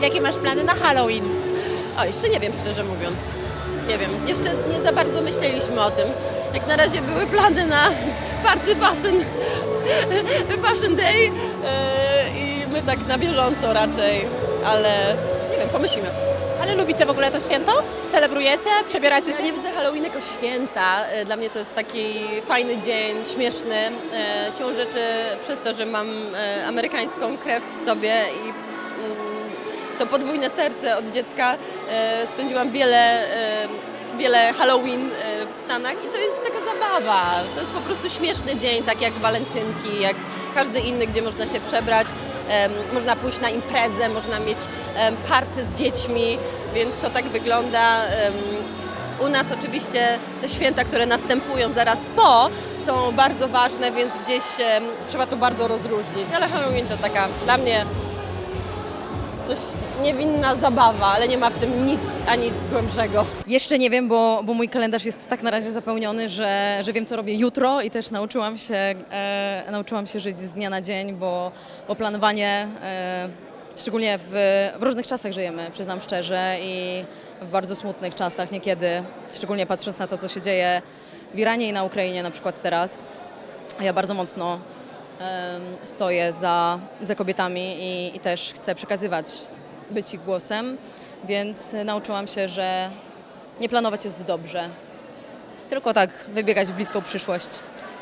Jakie masz plany na Halloween? O, jeszcze nie wiem, szczerze mówiąc. Nie wiem, jeszcze nie za bardzo myśleliśmy o tym. Jak na razie były plany na party fashion, fashion day yy, i my tak na bieżąco raczej, ale nie wiem, pomyślimy. Ale lubicie w ogóle to święto? Celebrujecie? Przebieracie Ja się? nie widzę Halloween jako święta. E, Dla mnie to jest taki fajny dzień, śmieszny. E, Siłą rzeczy przez to, że mam e, amerykańską krew w sobie i mm, to podwójne serce od dziecka e, spędziłam wiele, e, wiele Halloween e, w Stanach i to jest taka zabawa. To jest po prostu śmieszny dzień, tak jak walentynki, jak każdy inny, gdzie można się przebrać. Można pójść na imprezę, można mieć party z dziećmi, więc to tak wygląda. U nas oczywiście te święta, które następują zaraz po, są bardzo ważne, więc gdzieś trzeba to bardzo rozróżnić. Ale Halloween to taka dla mnie coś niewinna zabawa, ale nie ma w tym nic, a nic głębszego. Jeszcze nie wiem, bo, bo mój kalendarz jest tak na razie zapełniony, że, że wiem, co robię jutro i też nauczyłam się, e, nauczyłam się żyć z dnia na dzień, bo, bo planowanie, e, szczególnie w, w różnych czasach żyjemy, przyznam szczerze, i w bardzo smutnych czasach niekiedy, szczególnie patrząc na to, co się dzieje w Iranie i na Ukrainie na przykład teraz. Ja bardzo mocno stoję za, za kobietami i, i też chcę przekazywać, być ich głosem, więc nauczyłam się, że nie planować jest dobrze, tylko tak wybiegać w bliską przyszłość.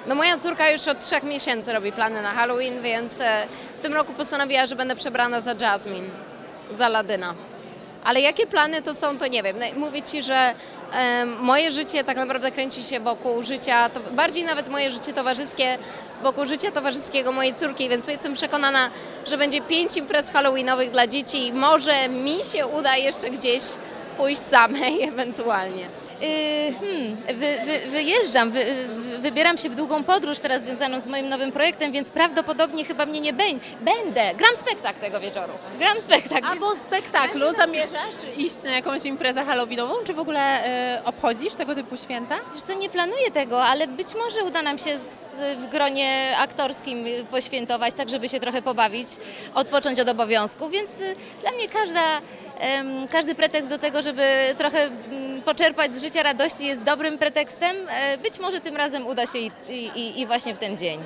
No moja córka już od trzech miesięcy robi plany na Halloween, więc e, w tym roku postanowiła, że będę przebrana za Jasmine, za Ladyna. Ale jakie plany to są, to nie wiem. Mówię Ci, że moje życie tak naprawdę kręci się wokół życia, to bardziej nawet moje życie towarzyskie, wokół życia towarzyskiego mojej córki, więc jestem przekonana, że będzie pięć imprez halloweenowych dla dzieci i może mi się uda jeszcze gdzieś pójść samej ewentualnie. Yy, hmm, wy, wy, wyjeżdżam, wy, wy, wybieram się w długą podróż teraz związaną z moim nowym projektem, więc prawdopodobnie chyba mnie nie będzie. Będę, gram spektakl tego wieczoru. Gram spektakl. A po spektaklu zamierzasz iść na jakąś imprezę halloweenową? Czy w ogóle e, obchodzisz tego typu święta? Wiesz co, nie planuję tego, ale być może uda nam się z, w gronie aktorskim y, poświętować, tak żeby się trochę pobawić, odpocząć od obowiązków, więc y, dla mnie każda, każdy pretekst do tego, żeby trochę mm, poczerpać z życia radości jest dobrym pretekstem. E, Być może tym razem uda się i, i, i właśnie w ten dzień.